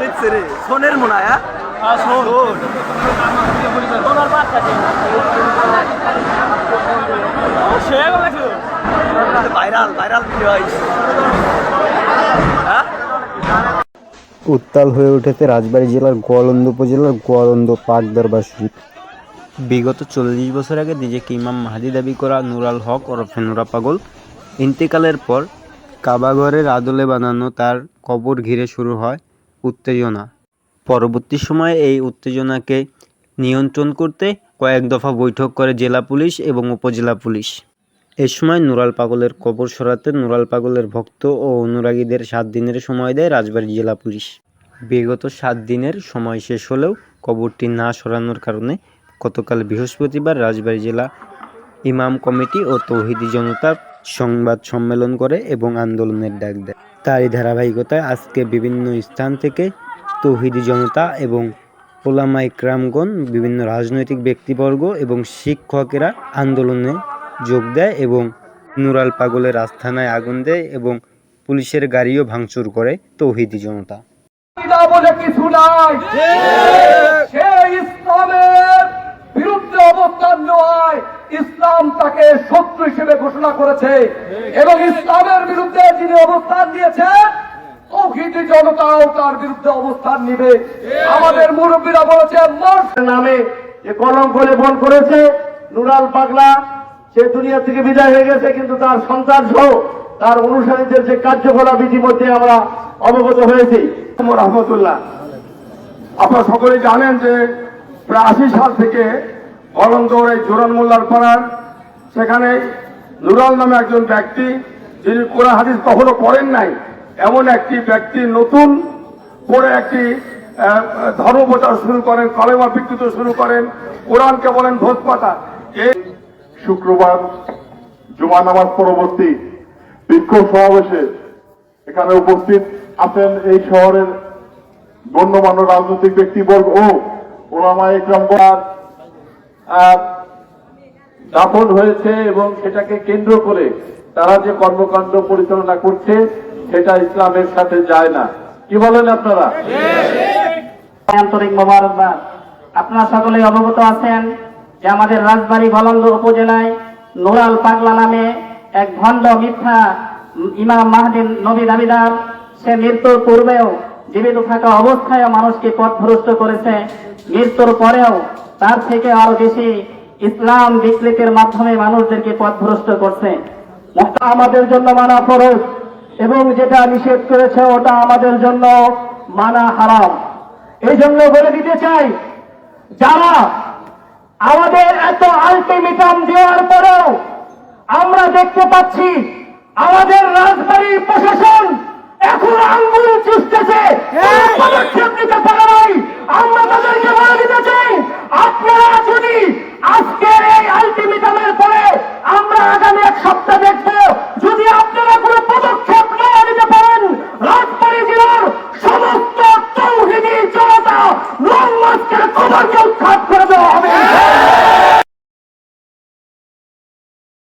চিচ্ছে রে সোনের মনে হয়? হ্যাঁ ভাইরাল ভাইরাল হ্যাঁ? উত্তাল হয়ে উঠেছে রাজবাড়ী জেলার গোয়ালন্দ উপজেলার গোয়ালন্দ পাক দরবার শরীফ। বিগত চল্লিশ বছর আগে নিজেকে ইমাম মাহাদি দাবি করা নুরাল হক ওরফে নুরা পাগল। ইন্তেকালের পর কাবাগরের আদলে বানানো তার কবর ঘিরে শুরু হয়। উত্তেজনা। পরবর্তী সময়ে এই উত্তেজনাকে নিয়ন্ত্রণ করতে কয়েক দফা বৈঠক করে জেলা পুলিশ এবং উপজেলা পুলিশ। এ সময় নুরাল পাগলের কবর সরাতে নুরাল পাগলের ভক্ত ও অনুরাগীদের সাত দিনের সময় দেয় রাজবাড়ী জেলা পুলিশ। বিগত সাত দিনের সময় শেষ হলেও কবরটি না সরানোর কারণে গতকাল বৃহস্পতিবার রাজবাড়ী জেলা ইমাম কমিটি ও তৌহিদি জনতা সংবাদ সম্মেলন করে এবং আন্দোলনের ডাক দেয়। তারই ধারাবাহিকতায় আজকে বিভিন্ন স্থান থেকে তৌহিদি জনতা এবং ওলামা ইকরামগণ বিভিন্ন রাজনৈতিক ব্যক্তিবর্গ এবং শিক্ষকেরা আন্দোলনে যোগ দেয় এবং নুরাল পাগলের আস্থানায় আগুন দেয় এবং পুলিশের গাড়িও ভাঙচুর করে তৌহিদি জনতা। বলে কিছু নাই সে ইসলামের বিরুদ্ধে অবস্থান নেওয়ায় ইসলাম তাকে শত্রু হিসেবে ঘোষণা করেছে এবং ইসলামের বিরুদ্ধে যিনি অবস্থান নিয়েছেন, তৌহিদি জনতাও তার বিরুদ্ধে অবস্থান নিবে। আমাদের মুরব্বীরা বলেছে নামে যে কলঙ্ক লেপন করেছে নুরাল পাগলা। সে দুনিয়া থেকে বিদায় হয়ে গেছে, কিন্তু তার সন্তান সহ তার অনুসারীদের যে কার্যকলাপ ইতিমধ্যে আমরা অবগত হয়েছি। রহমতুল্লাহ। আপনারা সকলে জানেন যে প্রায় আশি সাল থেকে অলন্দর এই জোরান মোল্লার পাড়ার। সেখানে নুরাল নামে একজন ব্যক্তি যিনি কোরআন হাদিস কখনো করেন নাই, এমন একটি ব্যক্তি নতুন করে একটি ধর্ম প্রচার শুরু করেন, কলেমা বিকৃত শুরু করেন, কোরআনকে বলেন ভোজ পাতা এই শুক্রবার জুমা নামাজ পরবর্তী বিক্ষোভ সমাবেশে এখানে উপস্থিত আছেন এই শহরের গণ্যমান্য রাজনৈতিক ব্যক্তিবর্গ ও ওলামা ইকরাম দাফন হয়েছে এবং সেটাকে কেন্দ্র করে তারা যে কর্মকাণ্ড পরিচালনা করছে, সেটা ইসলামের সাথে যায় না। কি বলেন আপনারা? আন্তরিক মোবারকবাদ। আপনারা সকলেই অবগত আছেন যে আমাদের রাজবাড়ী গলন্দ উপজেলায় নোরাল পাগলা নামে এক ভণ্ড মিথ্যা ইমাম মাহদিন নবী দাবিদার, সে মৃত্যুর পূর্বেও জীবিত থাকা অবস্থায় মানুষকে পথভ্রষ্ট করেছে। মৃত্যুর পরেও তার থেকে আরও বেশি ইসলাম বিকৃতির মাধ্যমে মানুষদেরকে পথভ্রষ্ট করছে। আমাদের জন্য মানা ফরজ, এবং যেটা নিষেধ করেছে ওটা আমাদের জন্য মানা হারাম। এই জন্য বলে দিতে চাই, যারা আমাদের এত আলটিমেটাম দেওয়ার পরেও আমরা দেখতে পাচ্ছি আমাকে উৎখাত